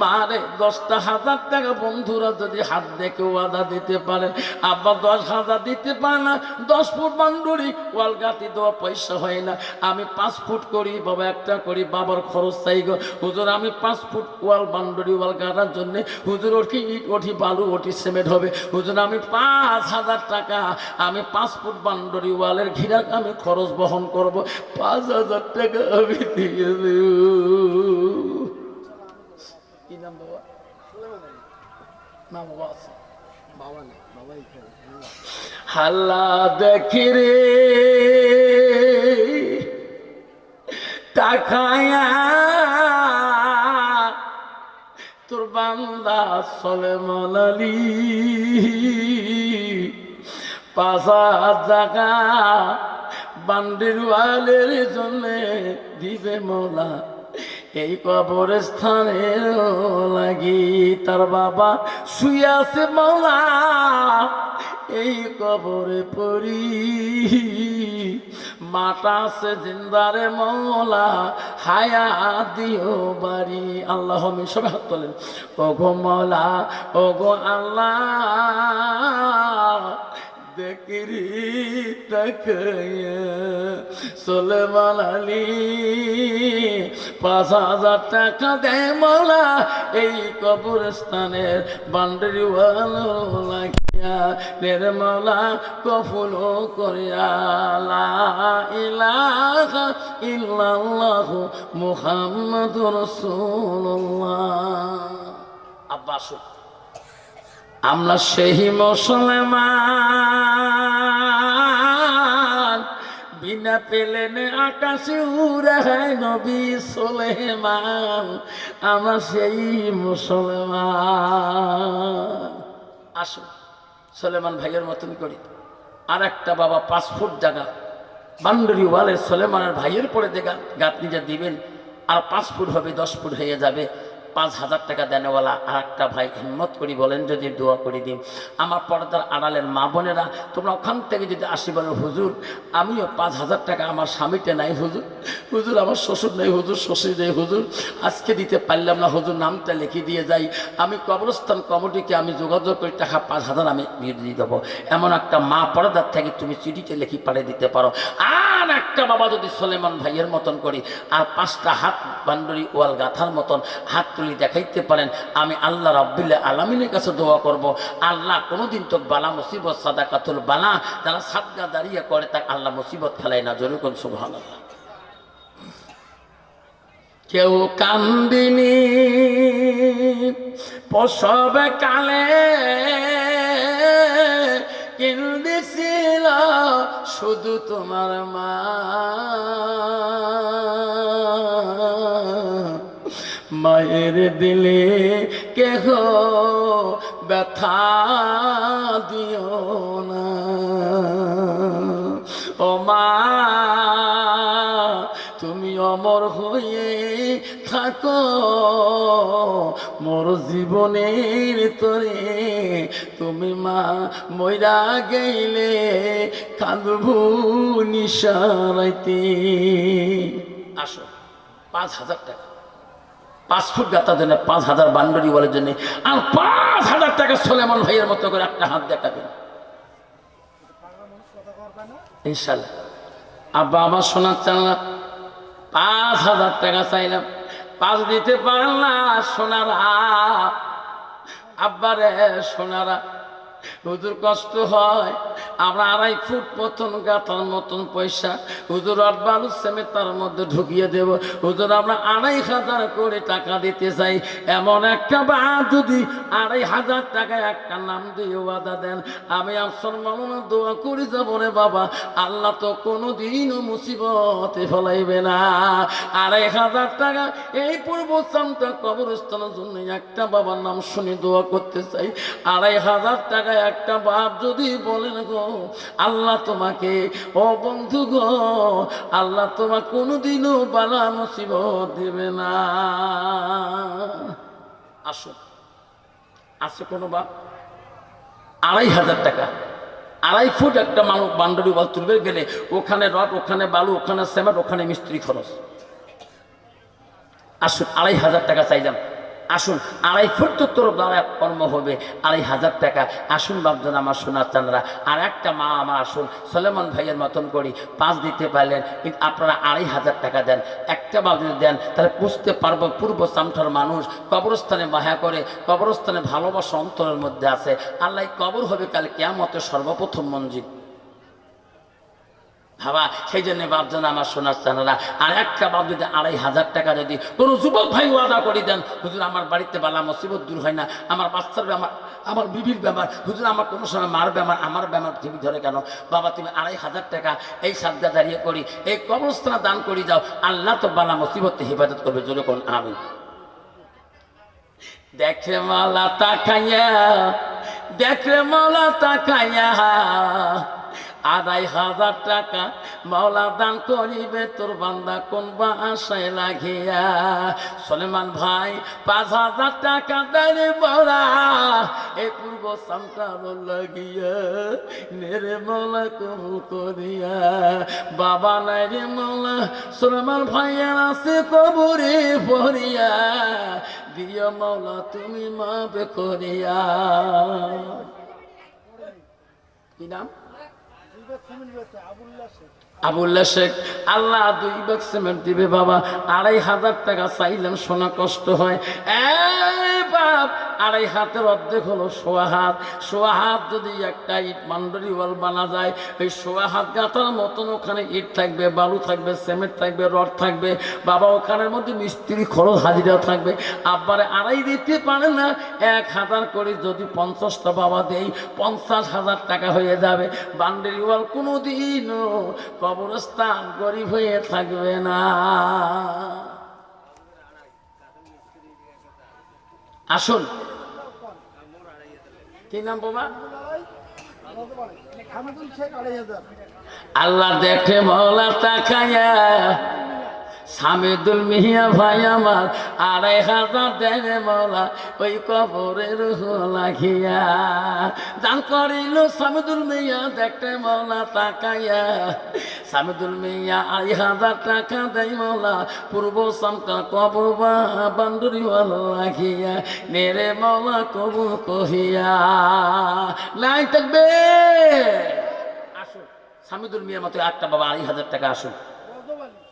মারে, দশটা হাজার টাকা বন্ধুরা যদি হাত দেখে ওয়াদা দিতে পারেন আব্বা দশ হাজার দিতে পারে না, দশ ফুট বান্ডুরি ওয়াল গাতি দেওয়া পয়সা হয় না। আমি পাঁচ ফুট করি, বাবা একটা করি, বাবার খরচ চাই গো। হুজুর, আমি পাঁচ ফুট ওয়াল বান্ডুরি ওয়াল গাড়ার জন্যে হুজুর ওঠি ইট ওঠি বালু ওঠি সিমেন্ট হবে। হুজুর, আমি পাঁচ হাজার টাকা, আমি পাঁচ ফুট বান্ডুরি ওয়ালের ঘিরা আমি খরচ বহন করব। পাঁচ হাজার টাকা আমি দিয়ে দেব। কি নাম বাবা? বাবা আছে। হাল্লা দেখি রে। টাকায়া তোর বান্দা চলে মলালি পাঁচ হাজার টাকা বান্ডির ওয়ালের জন্য দিবে মোলা। এই কবরস্থানে লাগি তার বাবা শুয়ে আছে এই কবরে পড়ি। মাটা আছে জিন্দারে মৌলা হায়া দিও বাড়ি। আল্লাহ সবাই হাত তোলেন। ও গো মৌলা ও গো আল্লাহ। দেখরি তাকায়া সোলেমান পাঁচ হাজার টাকা দেয় মাওলা, এই কবরস্থানের বান্ডারি লাগিয়া নের মাওলা, কফুল করিয়া, লা ইলাহা ইল্লাল্লাহ মুহাম্মাদুর রাসূলুল্লাহ। আব্বা, আসুন। আমরা সেই মুসলমান। বিনা পেলেন আকাশে উড়ায় নবী সোলেমান। আমরা সেই মুসলমান। আসুন, সোলেমান ভাইয়ের মতন করি। আর একটা বাবা পাঁচ ফুট জায়গা। বান্ডরি ওয়ালে সোলেমানের ভাইয়ের পরে দেখা গাত নিজে দিবেন, আর পাঁচ ফুট হবে, দশ ফুট হয়ে যাবে। পাঁচ হাজার টাকা দেনেওয়ালা আর একটা ভাই হিম্মত করি বলেন যদি দোয়া করে দিন। আমার পর্দার আড়ালের মা বোনেরা, তোমরা ওখান থেকে যদি আসি বলো হুজুর, আমিও পাঁচ হাজার টাকা আমার স্বামীতে নাই হুজুর। হুজুর, আমার শ্বশুর নেই হুজুর, শ্বশুর নেই হুজুর। আজকে দিতে পারলাম না, হুজুর, নামটা লিখে দিয়ে যাই। আমি কবরস্থান কমিটিকে আমি যোগাযোগ করে টাকা পাঁচ হাজার আমি দিয়ে দেবো। এমন একটা মা পর্দার থেকে তুমি চিঠিতে লিখি পাড়ে দিতে পারো। আর একটা বাবা যদি সোলেমান ভাইয়ের মতন করি, আর পাঁচটা হাত বান্ডরি ওয়াল গাথার মতন, হাত তুলি দেখাইতে পারেন, আমি আল্লাহ রাব্বিল্লা আলামিনের কাছে দোয়া করব। আল্লাহ কোনোদিন তো বালা মুসিবত সাদা কাতুল বালা, যারা সাদগা দাঁড়িয়ে করে তাকে আল্লাহ মুসিবত ফেলায় না। জরুর কোন কেউ কান্দিনি, প্রসব কালে কিন্দিছিল শুধু তোমার মা। মায়ের দিলে কেহ ব্যথা দিও না। ও মা, তুমি অমর হয়ে থাকো। মোর জীবনের তরে তুমি মা ময়রা গেলে কাঁদবু নিশারাইতে। আসো, পাঁচ হাজার টাকা। পাঁচ ফুট গাতার জন্য, পাঁচ হাজার বান্ডরি বলার জন্য, আর পাঁচ হাজার টাকা সোলেমান ভাইয়ের মতো করে একটা হাত দেখাবেন ইনশাল্লাহ। আব্বা আমার শোনার চান না পাঁচ হাজার টাকা চাইলাম। পাঁচ দিতে পারলাম সোনারা, আব্বারে সোনারা হুজুর কষ্ট হয়। আমরা আড়াই ফুট মতন গাতার মতন পয়সা হুজুর আটবালু সেমে তার মধ্যে ঢুকিয়ে দেব। হুজুর, আমরা আড়াই হাজার করে টাকা দিতে চাই। এমন একটা বা যদি আড়াই হাজার টাকা একটা নাম দিয়ে ওয়াদা দেন, আমি আসল মামলা দোয়া করে যাব রে বাবা। আল্লাহ তো কোনো দিনও মুসিবতে ফলাইবে না। আড়াই হাজার টাকা, এই পূর্ব চামটা কবরস্থানের জন্য একটা বাবার নাম শুনে দোয়া করতে চাই। আড়াই হাজার টাকা একটা বাপ যদি বলেন গো, আল্লাহ তোমাকে, ও বন্ধু গো, আল্লাহ তোমার কোনোদিনও বালা মুসিবত দেবে না। আসো আছে কোনো বাপ? আড়াই হাজার টাকা, আড়াই ফুট একটা মানুষ বান্ডারি ওয়াল তুলবে গেলে ওখানে রড, ওখানে বালু, ওখানে সিমেন্ট, ওখানে মিস্ত্রি খরচ। আসুন, আড়াই হাজার টাকা চাইলাম আসুন, আড়াই ফুট তো তোর দ্বারা কর্ম হবে, আড়াই হাজার টাকা। আসুন বাবজন আমার সোনার চানরা আর একটা মা আমার, আসুন, সলেমান ভাইয়ের মতন করি। পাঁচ দিতে পারলেন, কিন্তু আপনারা আড়াই হাজার টাকা দেন। একটা বাব যদি দেন, তাহলে বুঝতে পারব পূর্ব চামঠার মানুষ কবরস্থানে মায়া করে, কবরস্থানে ভালোবাসা অন্তরের মধ্যে আছে। আল্লাহ কবর হবে কাল কেয়ামতে সর্বপ্রথম মঞ্জিল। ভাবা, সেই জন্য বাপজন আমার সোনার চানারা। আর একটা বাপ যদি আড়াই হাজার টাকা যদি কোনো যুবক ভাই ওয়াদা করে দেন, হুজুর আমার বাড়িতে বালা মুসিবত দূর হয় না, আমার বাচ্চার ব্যাপার আমার বিবির ব্যাপার হুজুর আমার কোনো সময় মার ব্যাপার আমার ব্যাপার টিভি ধরে কেন? বাবা, তুমি আড়াই হাজার টাকা এই সাদ্দা দাঁড়িয়ে করি, এই কবরস্থানে দান করি যাও, আল্লাহ তো বালা মুসিবত হেফাজত করবে, জোরে কোন আমি দেখে মালা তাকাইয়া, দেখে মালা তাকাইয়া আড়াই হাজার টাকা মাওলা দান করিবে, তোর বান্দা কোন বা আশায় লাগিয়া? সলেমান ভাই, পাঁচ হাজার টাকা দেয় বলা এই পূর্ব সন্তান লাগিয়া মেরে মৌলা কম করিয়া। বাবা নাই রে মৌলা সলেমান ভাইয়ের আছে কবরে পড়িয়া দিও মৌলা তুমি মাপ করিয়া। কি নাম? আবুল্লা শেখ। আল্লাহ দুই ব্যাগ সিমেন্ট দিবে বাবা। আড়াই হাজার টাকা চাইলেন শোনা কষ্ট হয়। এই বাপ আড়াই হাতের অর্ধেক হলো সোয়া হাত। সোয়া হাত যদি একটা ইট মান্ডরি ওয়াল বানা যায় ওই সোয়া হাত গাঁথার মতন ওখানে ইট থাকবে, বালু থাকবে, সিমেন্ট থাকবে, রড থাকবে, বাবা ওখানের মধ্যে মিস্ত্রি খরচ হাজিরা থাকবে। আব্বারে আড়াই দিতে পারে না, এক হাজার করে যদি পঞ্চাশটা বাবা দেই, পঞ্চাশ হাজার টাকা হয়ে যাবে। বান্ডেরি ওয়াল কোনো দিনও কবরস্থান গরিব হয়ে থাকবে না। আসুন। কি নাম বাবা? আল্লাহ দেখে মৌলা তাকায়া সামেদুল মিয়া ভাই আমার, আড়াই হাজার দেয় মৌলা ওই কবরের লাগিয়া। দান করিল সামেদুল মিয়া, দেখতে মৌলা তাকাইয়া। সামেদুল মিয়া, আড়াই হাজার টাকা দেয় মৌলা পূর্ব সামকা কবর বা বান্দুরি লাগিয়া। নেরে মৌলা কবু কহিয়া, নাই থাকবে। আসুন সামিদুল মিয়ার মতো একটা বাবা, আড়াই হাজার টাকা আসুন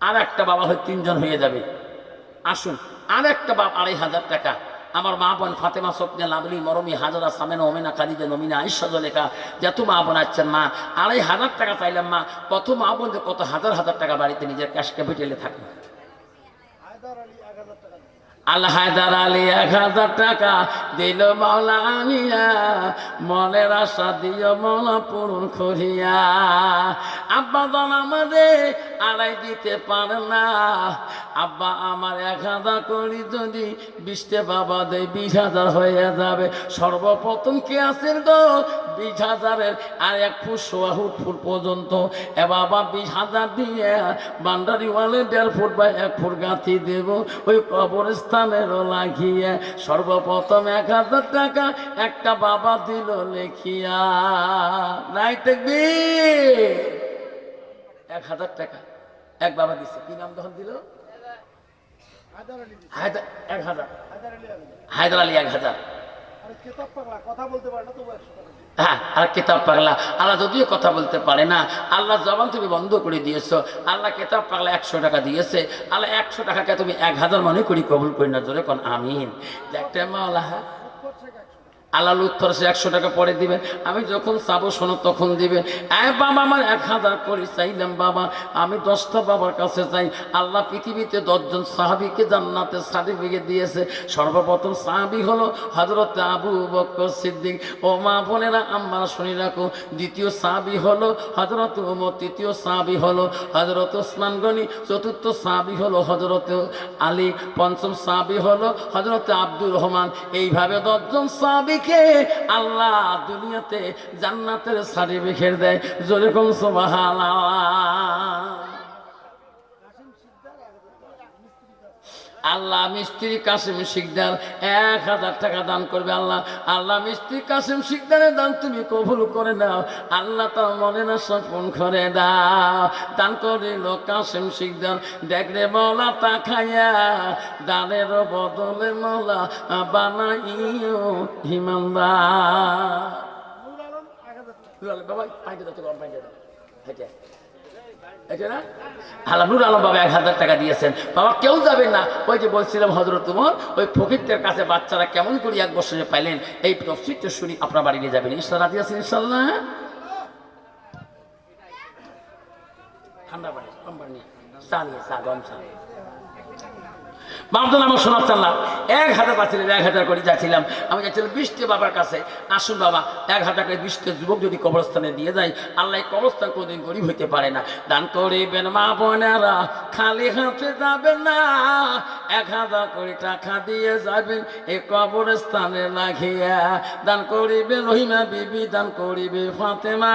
আর একটা বাবা হয়ে তিনজন হয়ে যাবে। আসুন আর একটা বাপ আড়াই হাজার টাকা। আমার মা বোন ফাতেমা স্বপ্নে লাভলি মরমি হাজারা সামেন, ওমেনা, খাদিজা, নমিনা আইসা লেখা যত মা বোন আসছেন মা, আড়াই হাজার টাকা চাইলাম মা। কত মা বোন যে কত হাজার হাজার টাকা বাড়িতে নিজের ক্যাশ ক্যাপিটালে থাকে। আল্লাহ হায়দার আলী এক হাজার টাকা দিল মাওলা আনিয়া মনের আশা দিও মাওলা পূরণ করিয়া। আব্বা দল আমাদের আড়াই দিতে পারে না। আব্বা আমার এক হাজার করি যদি বিশটে বাবা দেয় বিশ হাজার হয়ে যাবে। সর্বপ্রথম কে আছেন গো? বিশ হাজারের আর এক ফুট সোয়া ফুট ফুট পর্যন্ত। এ বাবা বিশ হাজার দিয়ে বান্ডারি ওয়ালে দেড় ফুট বা এক ফুট গাঁথি দেব। ওই কবরস্থানেরও লাগিয়ে সর্বপ্রথম এক হাজার টাকা একটা বাবা দিল লেখিয়া। নাই দেখবি এক হাজার টাকা এক বাবা দিছে। কি নাম তখন দিল? এক হাজার। হায়দার আলী এক হাজার। কথা বলতে পারে না হ্যাঁ আর কেতাব পাগলা। আল্লাহ যদিও কথা বলতে পারে না, আল্লাহ জবান তুমি বন্ধ করে দিয়েছ, আল্লাহ কেতাব পাগলা একশো টাকা দিয়েছে, আল্লাহ একশো টাকাকে তুমি এক হাজার মনে করি কবুল করি না, জোরে আমিন। দেখতে মাওলা আল্লাহ উত্তর সে একশো টাকা পরে দিবেন আমি যখন চাবো শোনো, তখন দিবেন এ বাবা, আমার এক হাজার করে চাইলাম বাবা। আমি দশটা বাবার কাছে চাই। আল্লাহ পৃথিবীতে দশজন সাহাবিকে জান্নাতের সার্টিফিকেট দিয়েছে। সর্বপ্রথম সাহাবি হলো হজরত আবু বক্কর সিদ্দিক। ও মা বোনেরা, আমরা শুনি রাখো। দ্বিতীয় সাহাবি হলো হজরত ওমর। তৃতীয় সাহাবি হলো হজরত ওসমান গনি। চতুর্থ সাহাবি হলো হজরত আলী। পঞ্চম সাহাবি হলো হজরত আব্দুর রহমান। এইভাবে দশজন সাহাবিকে আল্লাহ দুনিয়াতে জান্নাতের সার্টিফিকেট দেয়। যেরকম সোবাহান আল্লাহ মিস্ত্রি কাসিম শিকদার এক হাজার টাকা দান করবে আল্লাহ। আল্লাহ মিস্ত্রি কাসিম শিকদারের দান তুমি কবুল করে দাও আল্লাহ তার মনে না সপন করে দাও। দান করিল কাসিম শিকদার দেখরে মলা তা খাইয়া দানের বদলে মলা বানাইও হিমানদার বাবা পাইতে দাও হেঁটে এটা না? আল্লাহ নুর আলম বাবা এক হাজার টাকা দিয়েছেন। বাবা, কেউ যাবেন না। ওই যে বলছিলাম হজরত তোমার ওই ফকিরদের কাছে বাচ্চারা কেমন করে এক বছরে পাইলেন, এই তফসিরটা শুনি আপনার বাড়ি নিয়ে যাবেন। ইনশাল্লাহ রাজি আছেন, ইনশাল্লাহ? ঠান্ডা বাড়ি চা নিয়ে, চা, গরম চা। বামদন আমার শোনাচ্ছেন না। এক হাজার পাচ্ছিলাম, এক হাজার করে যাচ্ছিলাম। আমি যাচ্ছিলাম বৃষ্টি বাবার কাছে। আসুন বাবা, এক হাজার করে বৃষ্টি যুবক যদি কবরস্থানে দিয়ে যায়, আল্লাহ কবরস্থান কোনোদিন গরিব হইতে পারে না। দান করিবেন মা বোনেরা, খালি হাতে যাবেন না। এক হাজার করে টাকা দিয়ে যাবেন এই কবরস্থানে লাগিয়া দান করিবে রহিমা বিবি দান করিবে ফাতেমা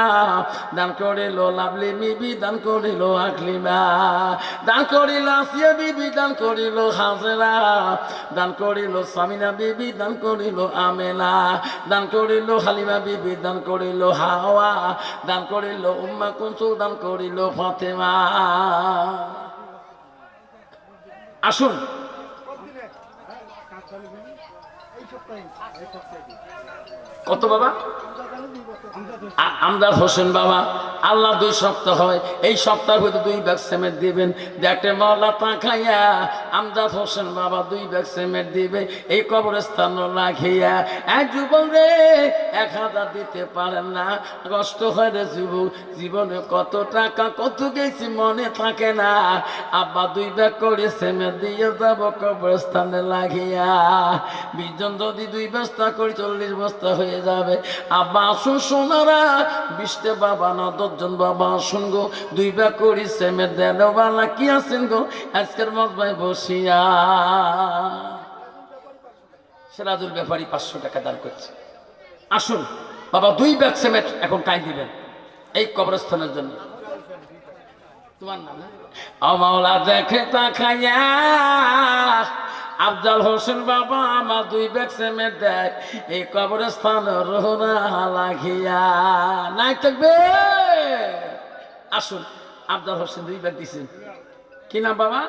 দান করিল লাভলি বিবি দান করিল আকলিমা দান করিল আসিয়া বিবি দান করিল হাজরা দান করিল সামিনা বিবি দান করিল আমেনা দান করিল হালিমা বিবি দান করিল হাওয়া দান করিল উম্মা কুনসু দান করিল ফাতেমা আসুন কতদিনে এই সপ্তাহে এই সপ্তাহে কত বাবা? আমজাদ আলী দুই বছর আমজাদ আ- আমদাদ হোসেন বাবা, আল্লাহ দুই সপ্তাহ হয়। এই সপ্তাহের ভিতরে দুই ব্যাগ সেমেন্ট দিবেন। দেখতে মহলা তা খাইয়া আমদাদ হোসেন বাবা দুই ব্যাগ সিমেন্ট দিবে, এই কবরস্থান রাখিয়া। এক যুবক রে, এক হাজার দিতে পারেন না। কষ্ট হয় রে যুবক, জীবনে কত টাকা, কত গেছি মনে থাকে না। আব্বা দুই ব্যাগ করে সিমেন্ট দিয়ে যাব কবরস্থানে লাগিয়া। বিশজন যদি দুই বস্তা করে চল্লিশ বস্তা হয়ে যাবে। আব্বা, আসুন সোনারা, বিশটা বাবা না, দশজন বাবা, আসুন গো। দুই ব্যাগ করি সেমে দেন। বালা কি আছেন গো? আজকের মজবাই বসিয়া সিরাজুল ব্যাপারী পাঁচশো টাকা দান করছে। আসুন, বাবা, দুই ব্যাগ সেমেন্ট এখন কাই দিবেন? এই কবরস্থানের জন্য। তোমার না? দেখে তা খাইয়া আফজাল হোসেন বাবা আমার দুই ব্যাগ সেমেট দেয়। এই কবরস্থান রোহনা লাগিয়া নাই থাকবে? আসুন, আফজাল হোসেন দুই ব্যাগ দিছেন। কি নাম বাবা?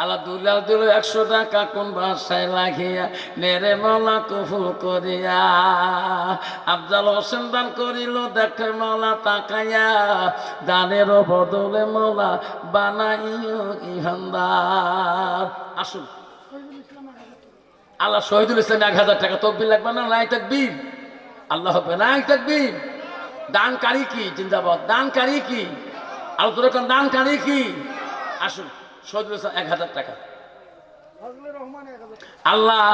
আল্লাহ দুলাল দিল একশো টাকা কোন বাসায় লাগিয়া, নেরে মালা কফুল করিয়া। আফজাল হোসেন দান করিল, দেখে মালা তাকাইয়া, দানের বদলে মালা বানাইও ইহানদার। আসুন। আল্লাহ শহীদুল ইসলাম এক হাজার টাকা তকবির লাগবে না? নাই তকবির। আল্লাহ হবে নাই তকবির। দানকারী কি? জিন্দাবাদ। দানকারী কি? আলোচনা দানকারী কি? আসুন। শহীদুল এক হাজার টাকা। আল্লাহ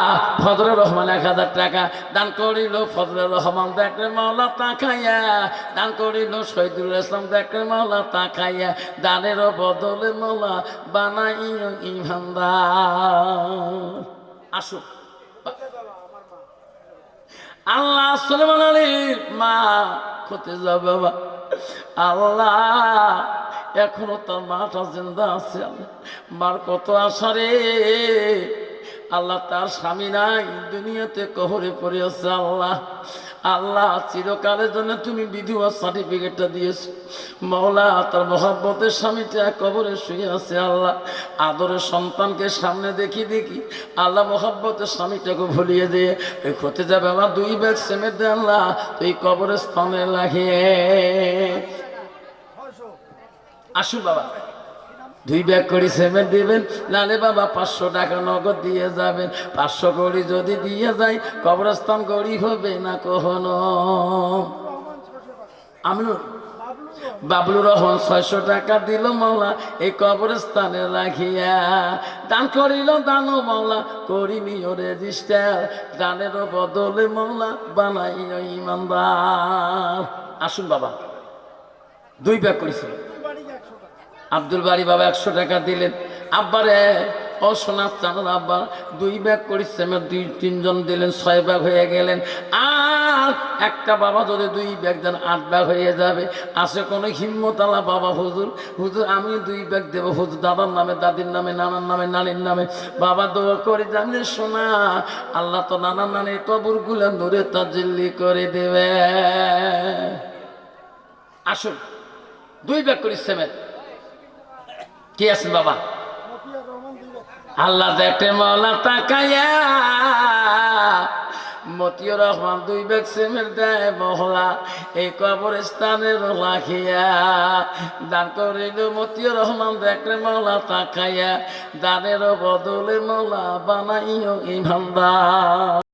ফজলুর রহমান এক হাজার টাকা। দান করিল ফজলুর রহমান দেখলে মাওলা তাকাইয়া দান করিল শহীদুল ইসলাম দেখলে মাওলা তাকাইয়া দানের বদলে মাওলা বানাইও ইমানদার। আসুক। আল্লাহ সুলেমান আলীর মা কোথে যাবে বাবা। আল্লাহ এখনও তার মাটা জিন্দা আছে। মার কত আশা রে। আল্লাহ তার স্বামী নাই, দুনিয়াতে কবরে পড়ে আছে আল্লাহ। আল্লাহ, চিরকালের জন্য তুমি বিধবা সার্টিফিকেটটা দিয়েছ। মৌলা তার মহাব্বতের স্বামীটা কবরে শুয়ে আছে আল্লাহ। আদরের সন্তানকে সামনে দেখি দেখি আল্লাহ মহাব্বতের স্বামীটাকে ভুলিয়ে দিয়ে ওই ক্ষতে যাবে আমার দুই ব্যাগ সেমের দে আল্লাহ, তুই কবরের স্থানে লাগিয়ে আসুন বাবা। দুই ব্যাগ করে সেমেন্ট দিবেন, নালে বাবা পাঁচশো টাকা নগদ দিয়ে যাবেন। পাঁচশো করি যদি দিয়ে যায় কবরস্থান গরিব হবে না কখনো? আমিনুর বাবলু রহমান ছয়শো টাকা দিল মাওলা, এই কবরস্থানে রাখিয়া দান করিল দান মাওলা করিনিও রেজিস্টার দানের বদলে মাওলা বানাইও ইমানদার। আসুন বাবা, দুই ব্যাগ করেছিল বাড়ি একশো টাকা আব্দুল বাড়ি বাবা একশো টাকা দিলেন। আব্বারে, ও সোনার চাঁদের আব্বার দুই ব্যাগ করেছে আমার দুই তিনজন দিলেন, ছয় ব্যাগ হয়ে গেলেন। আর একটা বাবা যদি দুই ব্যাগ দেন, আট ব্যাগ হয়ে যাবে। আসে কোনো হিম্মতালা বাবা হুজুর? হুজুর, আমি দুই ব্যাগ দেবো। হুজুর, দাদার নামে, দাদির নামে, নানার নামে, নানির নামে। বাবা দোয়া করে, জানলে শোনা আল্লাহ তো নানার নানির কবরগুলো নূরে তাজিল্লি করে দেবে। আসুন, দুই ব্যাগ করি সেমেন্ট কি আছেন বাবা? আল্লাহ দেখে মৌলা তাকাইয়া মতিউর রহমান দুই ব্যাগ সিমেন্ট দেয় মহলা এই কবরস্থানের লাখিয়া দান করিল মতিউর রহমান দেখলে মৌলা তাকাইয়া দানের বদলে মৌলা বানাইও ইমানদার।